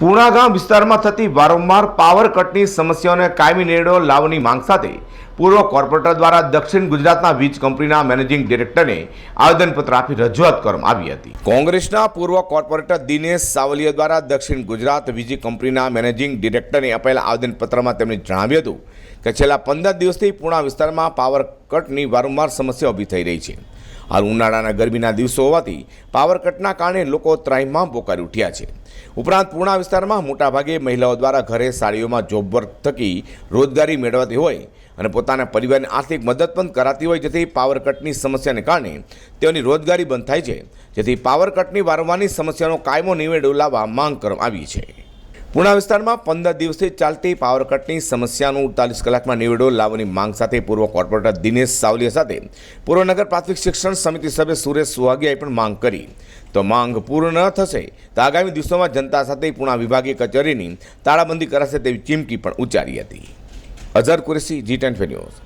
પૂણા ગામ વિસ્તારમાં થતી વારંવાર પાવર કટની સમસ્યાઓને કાયમી નિર્ણયો લાવવાની માંગ સાથે પૂર્વ કોર્પોરેટર દ્વારા દક્ષિણ ગુજરાતના વીજ કંપનીના મેનેજિંગ ડિરેક્ટરને આવેદનપત્ર આપી રજૂઆત કરવામાં આવી હતી. કોંગ્રેસના પૂર્વ કોર્પોરેટર દિનેશ સાવલિયા દ્વારા દક્ષિણ ગુજરાત વીજ કંપનીના મેનેજિંગ ડિરેક્ટરને અપાયેલા આવેદનપત્રમાં તેમણે જણાવ્યું હતું કે છેલ્લા પંદર દિવસથી પૂર્ણા વિસ્તારમાં પાવર કટની વારંવાર સમસ્યા ઊભી થઈ રહી છે. હાલ ઉનાળાના ગરમીના દિવસો હોવાથી પાવર કટના કારણે લોકો ત્રાહિમામ પોકારી ઉઠ્યા છે. ઉપરાંત પૂર્ણા વિસ્તારમાં મોટાભાગે મહિલાઓ દ્વારા ઘરે સાડીઓમાં જોબ વર્ક થકી રોજગારી મેળવતી હોય અને પોતાના પરિવારને આર્થિક મદદ પણ કરાતી હોય જેથી પાવર કટની સમસ્યાને કારણે તેઓની રોજગારી બંધ થાય છે. જેથી પાવર કટની વારંવારની સમસ્યાનો કાયમો નિવેડો લાવવા માંગ કરવામાં આવી છે. પૂણા વિસ્તારમાં પંદર દિવસથી ચાલતી પાવર કટની સમસ્યાનું અડતાલીસ કલાકમાં નિવેડો લાવવાની માંગ સાથે પૂર્વ કોર્પોરેટર દિનેશ સાવલિયા સાથે પૂર્વનગર પ્રાથમિક શિક્ષણ સમિતિ સભ્ય સુરેશ સુહાગિયાએ પણ માંગ કરી. તો માંગ પૂર્ણ ન થશે તો આગામી દિવસોમાં જનતા સાથે પૂણા વિભાગીય કચેરીની તાળાબંધી કરાશે તેવી ચીમકી પણ ઉચ્ચારી હતી. Azhar Qureshi ji ten news